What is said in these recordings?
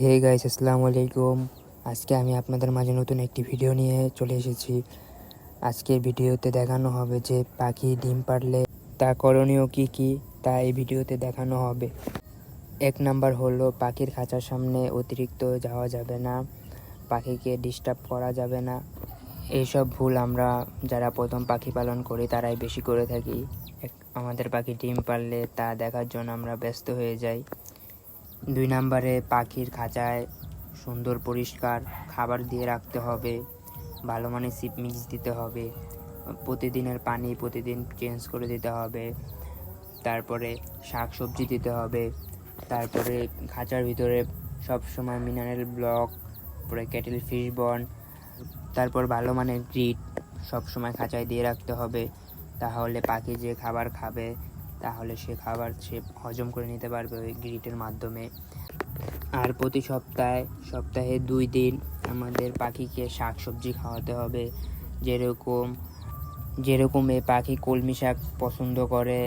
Hey guys আসসালামু আলাইকুম আজকে আমি আপনাদের মাঝে নতুন একটি ভিডিও নিয়ে চলে এসেছি। আজকের ভিডিওতে দেখানো হবে যে পাখি ডিম পারলে তা করণীয় কি কি, তা এই ভিডিওতে দেখানো হবে। এক নাম্বার হলো, পাখির খাঁচার সামনে অতিরিক্ত যাওয়া যাবে না, পাখিকে ডিস্টার্ব করা যাবে না। এইসব ভুল আমরা, যারা প্রথম পাখি পালন করি, তারাই বেশি করে থাকি। আমাদের পাখি ডিম পারলে তা দেখার জন্য আমরা ব্যস্ত হয়ে যাই। দুই নম্বরে পাখির খাঁচায় সুন্দর পরিষ্কার খাবার দিয়ে রাখতে হবে, ভালো মানের সিপ মিক্স দিতে হবে, প্রতিদিনের পানি প্রতিদিন চেঞ্জ করে দিতে হবে, তারপরে শাক সবজি দিতে হবে, তারপরে খাঁচার ভিতরে সবসময় মিনারেল ব্লক পরে ক্যাটেল ফিশ বন তারপর ভালো মানের গ্রিট সবসময় খাঁচায় দিয়ে রাখতে হবে, তাহলে পাখি যে খাবার খাবে তাহলে সে খাবার সে হজম করে নিতে পারবে ওই গ্রিটের মাধ্যমে। আর প্রতি সপ্তাহে সপ্তাহে দুই দিন আমাদের পাখিকে শাক সবজি খাওয়াতে হবে। যেরকম যেরকম এ পাখি কলমি শাক পছন্দ করে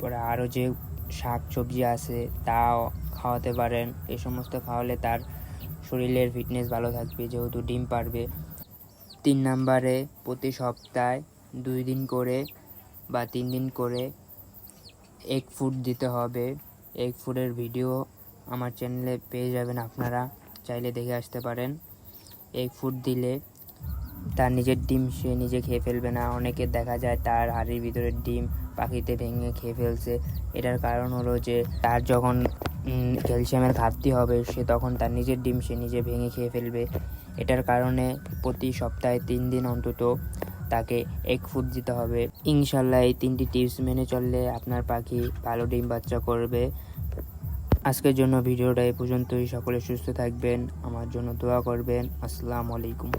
পরে আরও যে শাক সবজি আছে তাও খাওয়াতে পারেন। এ সমস্ত খাওয়ালে তার শরীরের ফিটনেস ভালো থাকবে, যেহেতু ডিম পারবে। তিন নাম্বারে প্রতি সপ্তাহে দুই দিন করে বা তিন দিন করে এগ ফুড দিতে হবে। এগ ফুডের ভিডিও আমার চ্যানেলে পেয়ে যাবেন আপনারা। চাইলে দেখে আসতে পারেন। এগ ফুড দিলে তার নিজের ডিম সে নিজে খেয়ে ফেলবে না। অনেকে দেখা যায় তার হাড়ির ভিতরে ডিম পাখিতে ভেঙে খেয়ে ফেলছে। এটার কারণ হলো যে তার যখন ক্যালসিয়ামের ঘাটতি হবে, সে তখন তার নিজের ডিম সে নিজে ভেঙে খেয়ে ফেলবে। এটার কারণে প্রতি সপ্তাহে তিন দিন অন্তত তাকে এক ফুট দিতে হবে। ইনশাল্লাহ এই তিনটি টিপস মেনে চললে আপনার পাখি ভালো ডিম বাচ্চা করবে। আজকের জন্য ভিডিওটা এ পর্যন্তই। সকলে সুস্থ থাকবেন, আমার জন্য দোয়া করবেন। আসসালামু আলাইকুম।